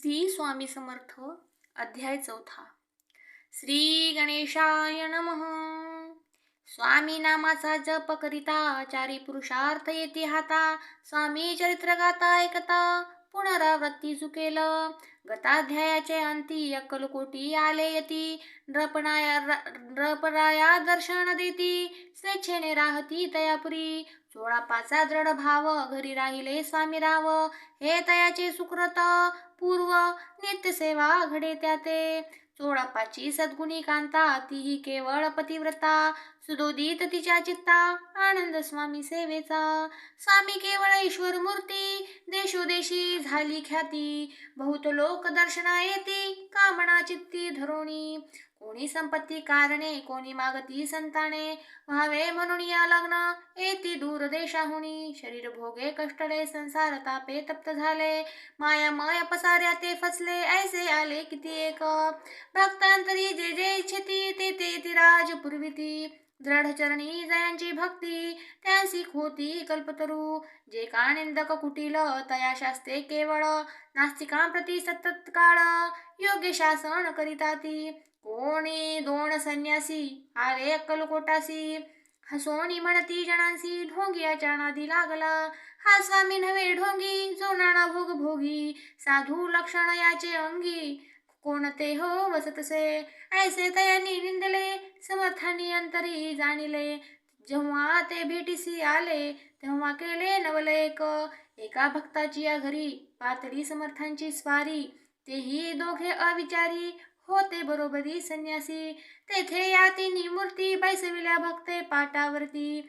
श्री स्वामी समर्थ अध्याय चौथा. श्री गणेशाय नमः. स्वामी नामाचा जप करिता चारी पुरुषार्थ येते हाता. स्वामी चरित्र गाता ऐकता. पुनरावृत्ती चुकेल गताध्यायाचे अंती अक्कलकोटी आले यती. नृपणाया नृपराया दर्शन देती. स्वेच्छेने राहती तयापुरी सोळा पाचा दृढ भाव घरी राहिले स्वामी राव हे तयाचे सुकृत. पूर्व नित्यसेवा घडे त्याते. चोळापाची सद्गुणी कांता तीही केवळ पतिव्रता. सुदोदित तिच्या चित्ता आनंद स्वामी सेवेचा. स्वामी केवळ ईश्वर मूर्ती देशोदेशी झाली ख्याती. बहुत लोक दर्शना येती कामना चित्ती धरोणी. कोणी संपत्ती कारणे, कोणी मागती संताने व्हावे म्हणून या लग्न येती दूर देशाहुनी. शरीर भोगे कष्टले संसार तापे, तप्त झाले. माया माया पसाऱ्या ते फसले, ऐसे आले किती एक. भक्तांतरी जे जे इच्छिती, ते ते ती राज पुरविती. दृढचरणी जयांची भक्ती त्यांसी होती कल्पतरू. जे का निंदक कुटील तया शास्ते केवळ. नास्तिकांप्रती सतत काळ योग्य शासन करिता ती कोणी दोन संन्यासी आले अक्कलकोटासी हसोनी म्हणती जणांसी ढोंगियाच्या नादी लागला. हा स्वामी नव्हे ढोंगी जो नाना भोग भोगी. साधू लक्षण याचे अंगी. कोणते हो वसतसे? ऐसे तयानी निंदले समर्थानी अंतरी जाणिले जेव्हा ते भेटीसी आले तेव्हा केले नवलेक एका भक्ताची या घरी पातळी समर्थांची स्वारी तेही दोघे अविचारी होते बरोबरी संन्यासी. तेथे या तिन्ही मूर्ती बैसविल्या भक्ते पाटावरती.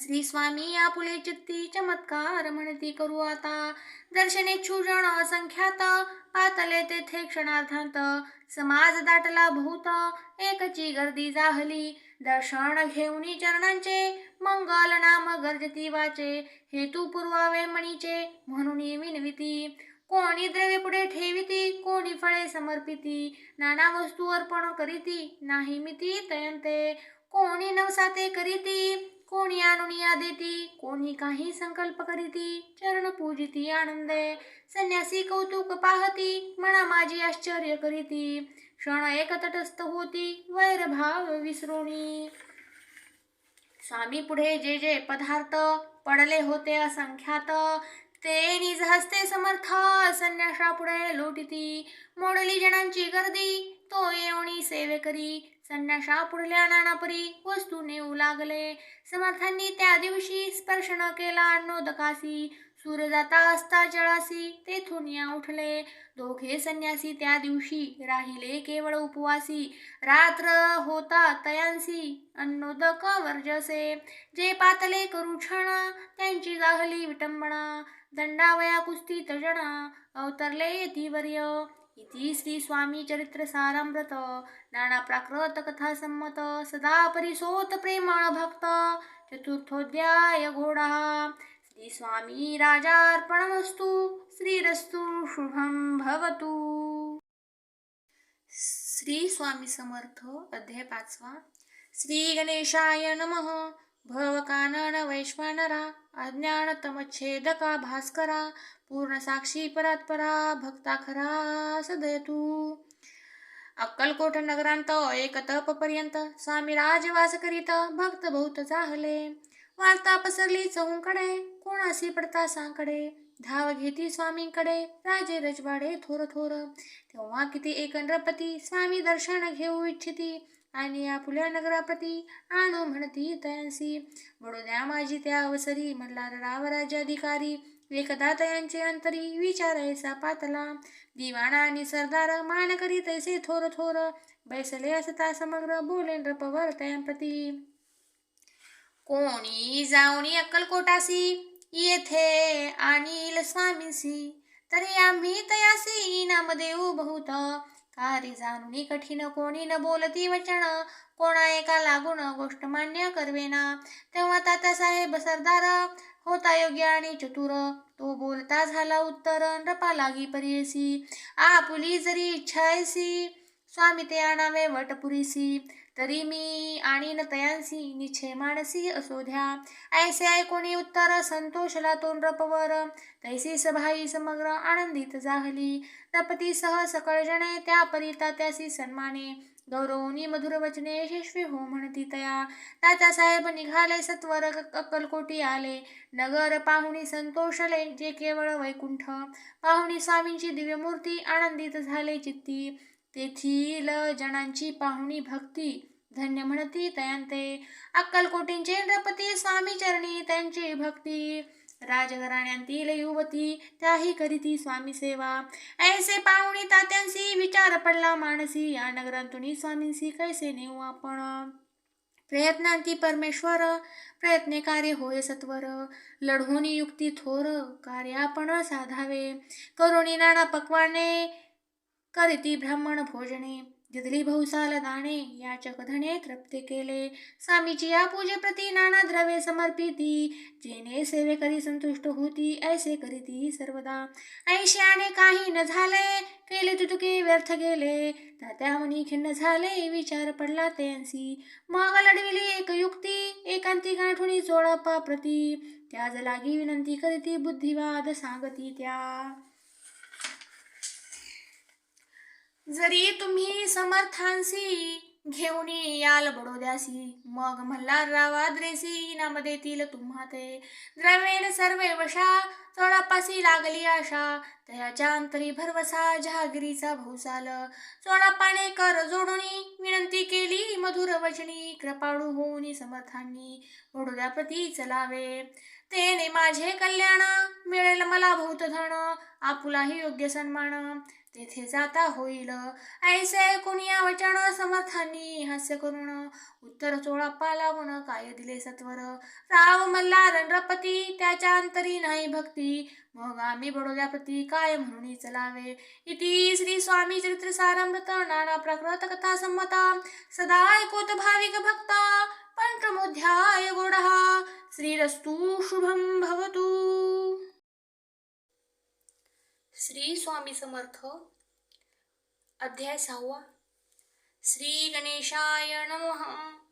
श्री स्वामी या पुले चित्ती चमत्कार म्हणती करू आता. दर्शने छुजण असंख्यात पातले तेथे क्षणार्थांत समाज दाटला भूत एकची गर्दी जाहली. दर्शन घेऊन चरणांचे मंगल नाम गर्जती वाचे. हेतू पुरवावे मणीचे म्हणून विनविती. कोणी द्रव्य पुढे ठेविती कोणी फळे समर्पिती. नाना वस्तू अर्पण करीती नाही मिती तयंते. कोणी नवसाते करीती कोणी अनुनिया देती कोणी काही संकल्प करीती चरण पूजिती आनंदे. संन्यासी कौतुक पाहती म्हणा माझी आश्चर्य करीती. क्षण एक तटस्थ होती वैरभाव विसरोणी. स्वामी पुढे जे जे पदार्थ पडले होते असंख्यात ते निज हस्ते समर्थ संन्यासा पुढे लोटिती. मोडली जणांची गर्दी तो येवणी सेवे करी. संन्याशा पुढल्या नानापरी वस्तू नेऊ लागले. समर्थांनी त्या दिवशी स्पर्श न केला नोदकासी. सूर्य जाता असता जळासी तेथून या उठले. दोघे संन्यासी त्या दिवशी राहिले केवळ उपवासी. रात्र होता तयांसी अन्नोदक वर्जसे. जे पातले करू क्षण त्यांची जाहली विटंबना दंडावया कुस्ती तजना अवतरले येतीवर्य इति श्री स्वामी चरित्र सारामृत। नाना प्राकृत कथा संमत सदा परिसोत प्रेमळ भक्त। चतुर्थोध्याय घोडा। श्री स्वामी राजार्पणमस्तु। श्रीरस्तु शुभम भवतु। श्री स्वामी समर्थ अध्याय पाचवा। श्री गणेशाय नमः। भवकानन वैश्वानरा अज्ञानतमच्छेदका भास्करा पूर्णसाक्षी परात्परा भक्ता खरा सदयतु। अक्कलकोट नगरांत एक तप पर्यंत स्वामी राजवास करीत भक्त बहुत चाहले। वार्ता पसरली चहूकडे कोणासी पडता सांकडे? धाव घेती स्वामींकडे राजे रजवाडे थोर थोर तेव्हा किती एक स्वामी दर्शन घेऊ इच्छिती। आणि या फुल्या नगराप्रती आणू म्हणती तयांसी म्हणू द्या माझी त्या अवसरी म्हणला राव राज्याधिकारी. एकदा तयांचे अंतरी विचारायचा पातला. दिवाणा आणि सरदार मान करी तैसे थोर थोर. बैसले असता समग्र बोलेंद्र पवर तयांप्रती कोणी जाऊनी अक्कलकोटासी येथे आणील स्वामींसी. तरी आम्ही तयासी नाम देऊ बहुत कारी जाणुनी कठीण कोणी न बोलती वचन कोणा एका लागून गोष्ट मान्य करवेना. तेव्हा तात्यासाहेब सरदार होता योग्य आणि चतुर. तो बोलता झाला उत्तर नपा लागी परियसी आपुली जरी इच्छायसी. स्वामी ते आणावे वटपुरीसी. तरी मी आणीन तयांसी निछे मानसी असो द्या. ऐसे ऐकोणी उत्तर संतोषला तोंड रपवर. तैसी सभाई समग्र आनंदित जाहली. रपतीसह सकळ जणे त्या परिता त्यासी सन्माने. गौरवनी मधुर वचने यशस्वी हो म्हणती तया. तात्या साहेब निघाले सत्वर अक्कलकोटी आले. नगर पाहुणी संतोषले जे केवळ वैकुंठ. पाहुणी स्वामींची दिव्यमूर्ती आनंदित झाले चित्ती. तेथील जणांची पाहुणी भक्ती धन्य म्हणती तयांते. अक्कलकोटींचे नृपती स्वामी चरणी त्यांची भक्ती. राजघराण्यांतील युवती त्याही करीती स्वामी सेवा. ऐसे पाहुणी तात्यांसी विचार पडला मानसी. या नगरांतुनी स्वामींसी कैसे नेऊ आपण? प्रयत्नांती परमेश्वर प्रयत्ने कार्य होय सत्वर. लढवून युक्ती थोर कार्य आपण साधावे. करुणी नाना पक्वाने करीती ब्राह्मण भोजने दिदली भौसाल दाणे याचक धने तृप्ते केले. स्वामीची या पूजेप्रती नाना द्रव्ये समर्पिती जेने सेवे करी संतुष्ट होती ऐसे करीती सर्वदा. ऐशाने काही न झाले केले तुतुके व्यर्थ गेले. तात्या मनी खिन्न झाले विचार पडला त्यांसी मग लढविली एक युक्ती एकांती गाठुणी चोळपा प्रती. त्याज लागी विनंती करीती बुद्धिवाद सांगती त्या. जरी तुम्ही समर्थांसी घेऊन याल बडोद्यासी मग मल्हार रावा द्रेसी इनाम देतील तुम्हा ते द्रवेण सर्वे वशा चोडापासी लागली आशा तयाच्या अंतरी भरवसा जहागिरीचा भौसाल. चोडापाने कर जोडुनी विनंती केली मधुर वचनी कृपाळू होऊनी समर्थांनी बडोद्याप्रती चलावे. तेने माझे कल्याण मिळेल मला भूतधन आपुलाही योग्य सन्मान. तेथे जाता होईल. ऐसे कुणिया वचन समर्थांनी हास्य करून उत्तर चोळाप्पा लावून काय दिले सत्वर? राव मल्ला रणपती त्याच्या अंतरी नाही भक्ती. मग आम्ही बडोद्याप्रती काय म्हणून चलावे? इति श्री स्वामी चरित्र सारामृत नाना प्रकृत कथा संमता. सदा ऐकोत भाविक भक्ता पंचमोध्याय गोडहा. श्रीरस्तु शुभम भवतु. श्री स्वामी समर्थ. अध्याय सहावा. श्री गणेशाय नमः.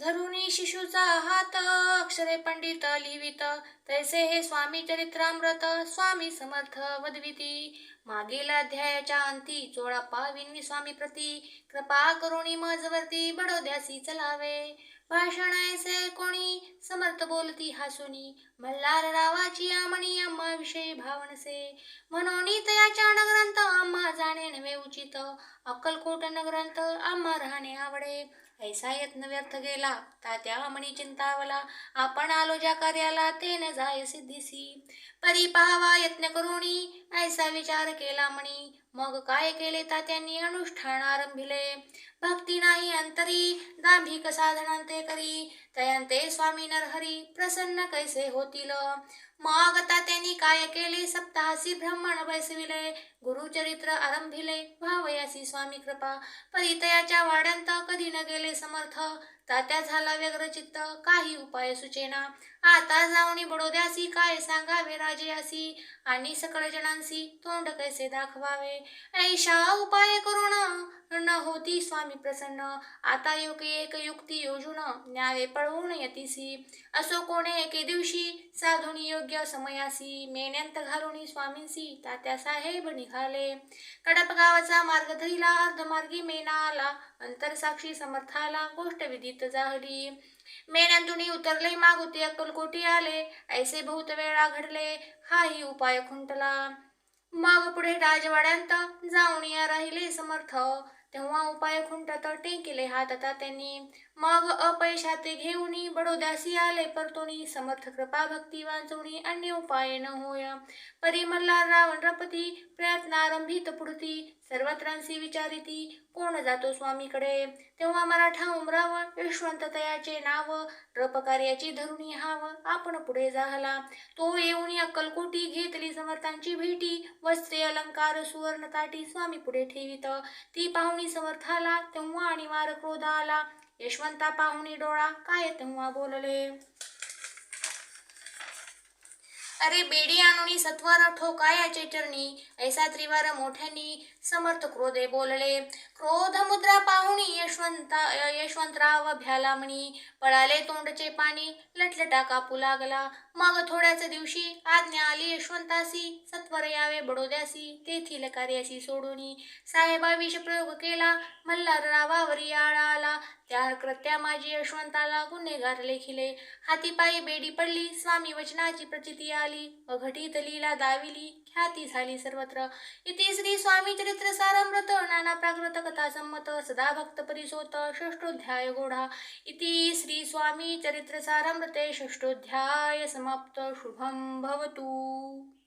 धरुणी शिशूचा हात अक्षरे पंडित लिहित तैसे हे स्वामी चरित्रामृत स्वामी समर्थ वदविती. मागील अध्यायाच्या अंती चोळा पाविनी स्वामी प्रती. कृपा करुणी मजवरती बडोद्यासी चलावे. भाषण ऐसे कोणी समर्थ बोलती हासुनी मल्हार रावाची आमणी आम्हा विषयी भावनसे. म्हणून तयाच्या नगरांत आम्हा जाणे नव्हे उचित. अक्कलकोट नगरांत आम्हा राहणे आवडे. ऐसा यत्न व्यर्थ गेला तात्या म्हणी चिंतावला आपण आलो ज्या कार्याला ते न जाय सिद्धिसी. परी पाहावा यत्न करुणी ऐसा विचार केला म्हणी मग काय केले तात्यांनी? अनुष्ठान आरंभिले. भक्ती नाही अंतरी दांभिक साधनांते करी. तयांते स्वामी नरहरी प्रसन्न कैसे होतील? मग तात्यांनी काय केले? सप्ताहासी ब्राह्मण बैसविले. गुरुचरित्र आरंभिले. भावयासी स्वामी कृपा. परितयाच्या वाड्यांत कधी न गेले समर्थ. तात्या झाला व्यग्रचित्त. काही उपाय सुचेना. आता जाऊनी बडोद्यासी काय सांगावे राजयासी? आणि सकळ जणांसी तोंड कैसे दाखवावे? ऐशा उपाय करून न. होती स्वामी प्रसन्न. आता योग एक युक्ती योजून न्यावे पळवून यतीसी. असो कोणे एके दिवशी साधुनी योग्य समयासी. मेण्यांत घालून स्वामींसी तात्या साहेब निघाले. कडप गावाचा मार्ग धरिला अर्धमार्गी मेना आला अंतरसाक्षी समर्थाला गोष्ट विदित जाहली. मेण्यांतुनी उतरले मागुती अक्कलकोटी आले ऐसे बहुत वेळा घडले हाही उपाय खुंटला. मग पुढे राजवाड्यांत जाऊन या राहिले समर्थ तेव्हा उपाय खुंटत टेकिले हात आता त्यांनी. मग अपयशाते घेऊनी बडोद्यासी आले परतोनी समर्थ कृपा भक्ती वाचवणी अन्य उपाय न होय. परी रावण रपती प्रयत्नारंभित पुढती सर्वत्रांसी विचारिती कोण जातो स्वामीकडे? तेव्हा मराठा उमराव यशवंत तयाचे नाव रपकार्याची धरुणी हाव आपण पुढे झाला तो येऊन अक्कलकोटी घेतली समर्थांची भेटी वस्त्रे अलंकार सुवर्ण ताटी स्वामी पुढे ठेवित. ती पाहुणी समर्थाला तेव्हा आणि वार क्रोध आला. यशवंता पाहुणी डोळा काय तेव्हा बोलले? अरे बेडी आणुनी सत्वर ठोकायाचे चरणी ऐसा त्रिवार मोठ्यानी समर्थ क्रोधे बोलले. क्रोध मुद्रा पाहुणी यशवंता यशवंतराव भ्याला म्हणी पळाले तोंडचे पाणी लटलटा कापू लागला. मग थोड्याच दिवशी आज्ञा आली यशवंतासी सत्वर यावे बडोद्यासी तेथील कार्यासी सोडूनी साहेबा विष प्रयोग केला मल्हार रावावरी आळा आला त्या कृत्या माझी यशवंताला गुन्हेगार लेखिले. हातीपायी बेडी पडली स्वामी वचनाची प्रचिती आली अघटित लीला दाविली ख्याती झाली सर्वत्र. इति श्री स्वामी चरित्र सारमृत नाना प्राकृत कथा संमत सदा भक्त परिसोत षष्टोध्याय गोढा. इति श्री स्वामी चरित्र सारमृते षष्टोध्याय समाप्त. शुभम भवतु।